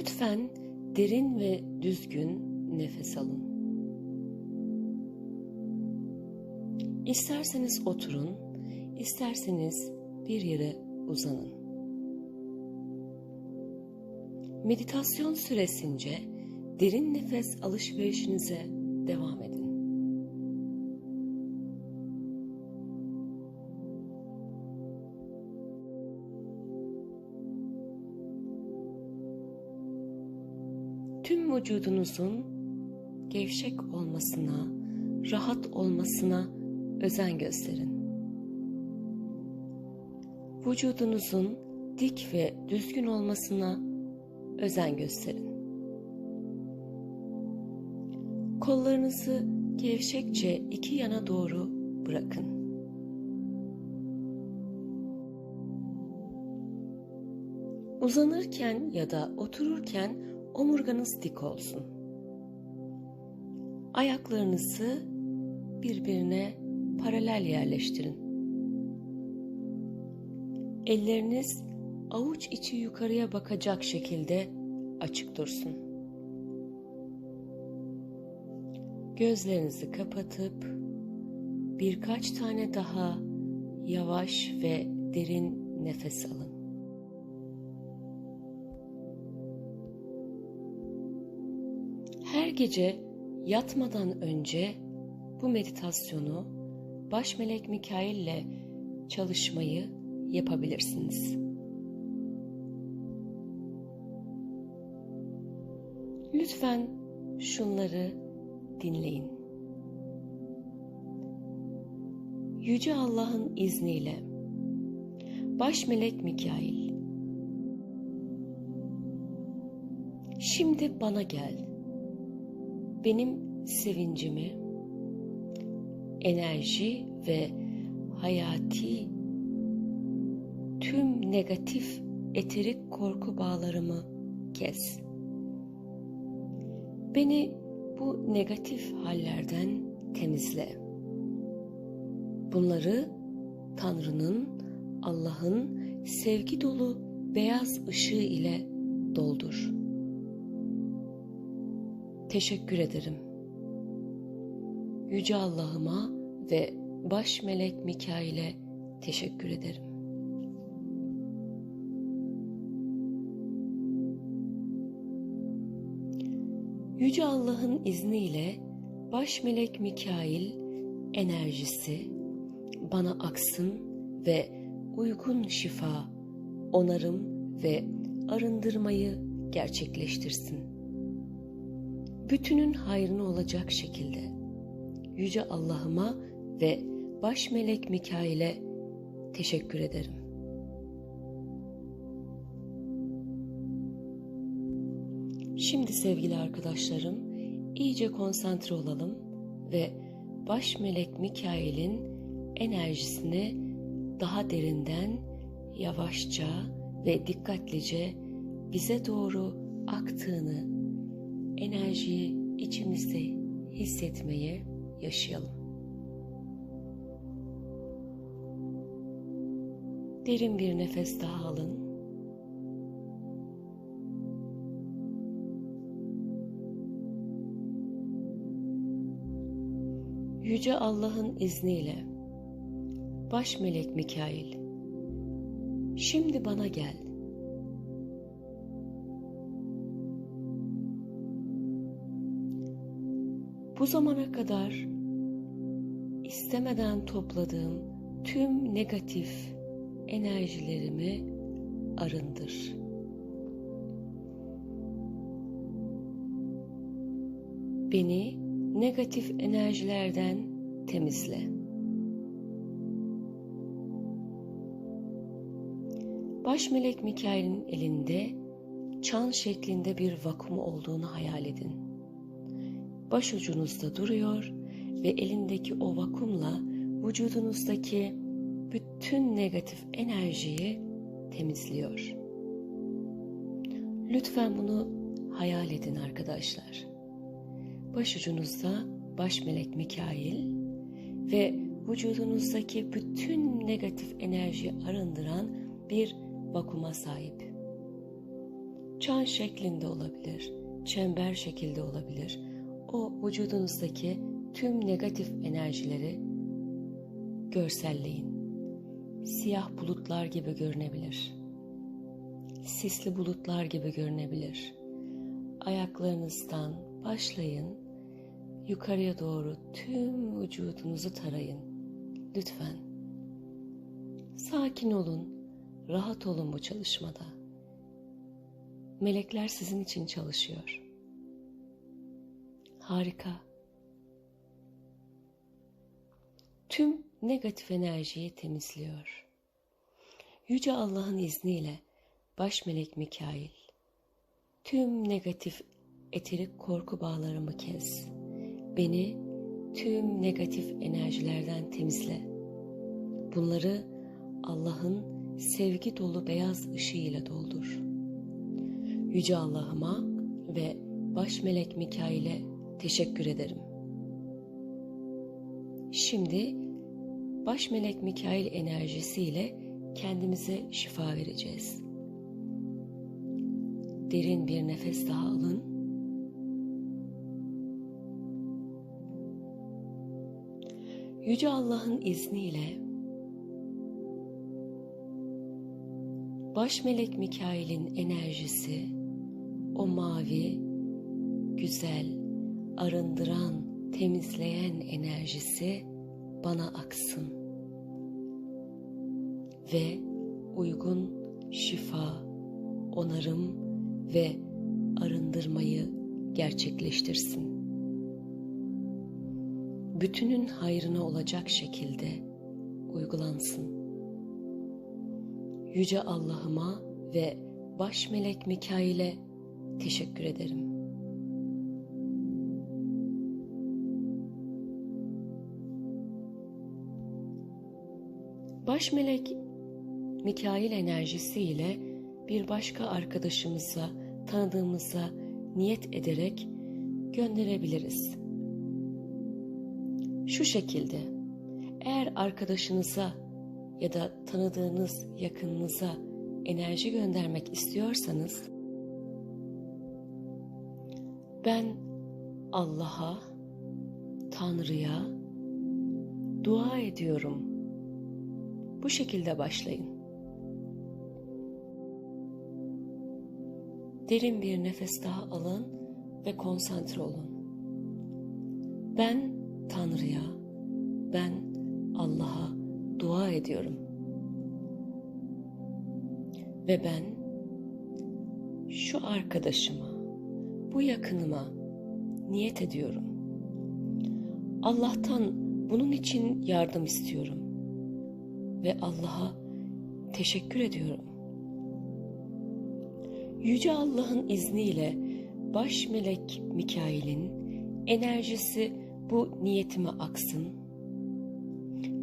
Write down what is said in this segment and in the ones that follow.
Lütfen derin ve düzgün nefes alın. İsterseniz oturun, isterseniz bir yere uzanın. Meditasyon süresince derin nefes alışverişinize devam edin. Tüm vücudunuzun gevşek olmasına, rahat olmasına özen gösterin. Vücudunuzun dik ve düzgün olmasına özen gösterin. Kollarınızı gevşekçe iki yana doğru bırakın. Uzanırken ya da otururken omurganız dik olsun. Ayaklarınızı birbirine paralel yerleştirin. Elleriniz avuç içi yukarıya bakacak şekilde açık dursun. Gözlerinizi kapatıp birkaç tane daha yavaş ve derin nefes alın. Gece yatmadan önce bu meditasyonu baş melek Mikail ile çalışmayı yapabilirsiniz. Lütfen şunları dinleyin. Yüce Allah'ın izniyle baş melek Mikail Şimdi bana gel. Benim sevincimi, enerji ve hayati tüm negatif eterik korku bağlarımı kes. Beni bu negatif hallerden temizle. Bunları Tanrı'nın, Allah'ın sevgi dolu beyaz ışığı ile doldur. Teşekkür ederim. Yüce Allah'ıma ve baş melek Mikail'e teşekkür ederim. Yüce Allah'ın izniyle baş melek Mikail enerjisi bana aksın ve uygun şifa, onarım ve arındırmayı gerçekleştirsin. Bütünün hayrına olacak şekilde Yüce Allah'ıma ve baş melek Mikail'e teşekkür ederim. Şimdi sevgili arkadaşlarım iyice konsantre olalım ve baş melek Mikail'in enerjisini daha derinden yavaşça ve dikkatlice bize doğru aktığını, enerjiyi içimizde hissetmeyi yaşayalım. Derin bir nefes daha alın. Yüce Allah'ın izniyle baş melek Mikail şimdi bana gel. Bu zamana kadar istemeden topladığım tüm negatif enerjilerimi arındır. Beni negatif enerjilerden temizle. Baş melek Mikail'in elinde çan şeklinde bir vakum olduğunu hayal edin. Baş ucunuzda duruyor ve elindeki o vakumla vücudunuzdaki bütün negatif enerjiyi temizliyor. Lütfen bunu hayal edin arkadaşlar. Başucunuzda baş melek Mikail ve vücudunuzdaki bütün negatif enerji arındıran bir vakuma sahip. çan şeklinde olabilir, çember şekilde olabilir. O vücudunuzdaki tüm negatif enerjileri görselleyin. Siyah bulutlar gibi görünebilir. Sisli bulutlar gibi görünebilir. Ayaklarınızdan başlayın. Yukarıya doğru tüm vücudunuzu tarayın. Lütfen. Sakin olun, rahat olun bu çalışmada. Melekler sizin için çalışıyor. Harika. Tüm negatif enerjiyi temizliyor. Yüce Allah'ın izniyle baş melek Mikail tüm negatif eterik korku bağlarımı kes. Beni tüm negatif enerjilerden temizle. Bunları Allah'ın sevgi dolu beyaz ışığıyla doldur. Yüce Allah'ıma ve baş melek Mikail'e teşekkür ederim. Şimdi baş melek Mikail enerjisiyle kendimize şifa vereceğiz. Derin bir nefes daha alın. Yüce Allah'ın izniyle baş melek Mikail'in enerjisi o mavi, güzel, arındıran, temizleyen enerjisi bana aksın ve uygun şifa, onarım ve arındırmayı gerçekleştirsin. Bütünün hayrına olacak şekilde uygulansın. Yüce Allah'ıma ve baş melek Mikail'e teşekkür ederim. Baş melek Mikail enerjisiyle bir başka arkadaşımıza, tanıdığımıza niyet ederek gönderebiliriz. Şu şekilde, eğer arkadaşınıza ya da tanıdığınız yakınınıza enerji göndermek istiyorsanız, ben Allah'a, Tanrı'ya dua ediyorum bu şekilde başlayın. Derin bir nefes daha alın ve konsantre olun. Ben Tanrı'ya, ben Allah'a dua ediyorum. Ve ben şu arkadaşıma, bu yakınıma niyet ediyorum. Allah'tan bunun için yardım istiyorum ve Allah'a teşekkür ediyorum. Yüce Allah'ın izniyle baş melek Mikail'in enerjisi bu niyetime aksın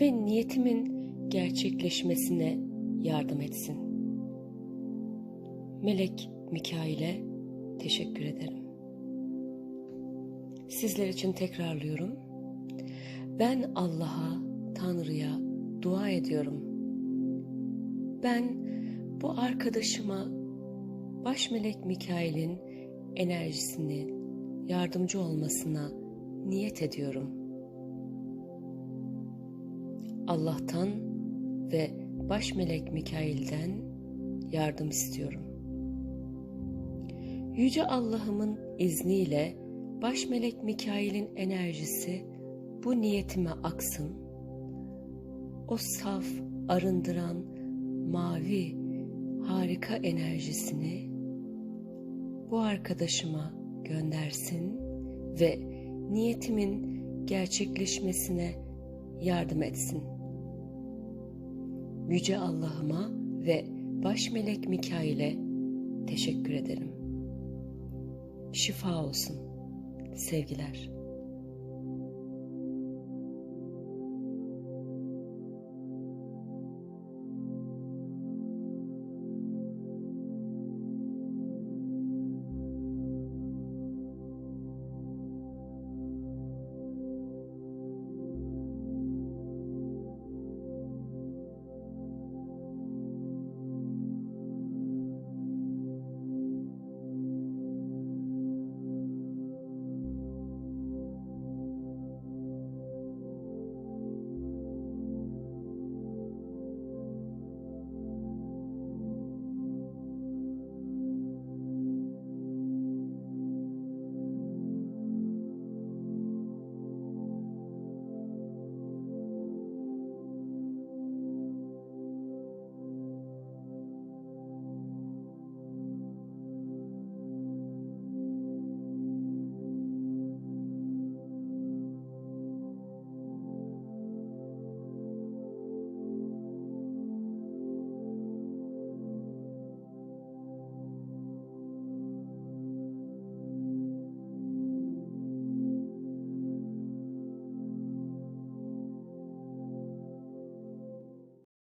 ve niyetimin gerçekleşmesine yardım etsin. Melek Mikail'e teşekkür ederim. Sizler için tekrarlıyorum. Ben Allah'a, Tanrı'ya dua ediyorum. Ben bu arkadaşıma baş melek Mikail'in enerjisini yardımcı olmasına niyet ediyorum. Allah'tan ve baş melek Mikail'den yardım istiyorum. Yüce Allah'ımın izniyle baş melek Mikail'in enerjisi bu niyetime aksın. O saf, arındıran, mavi, harika enerjisini bu arkadaşıma göndersin ve niyetimin gerçekleşmesine yardım etsin. Yüce Allah'ıma ve baş melek Mikail'e teşekkür ederim. Şifa olsun. Sevgiler.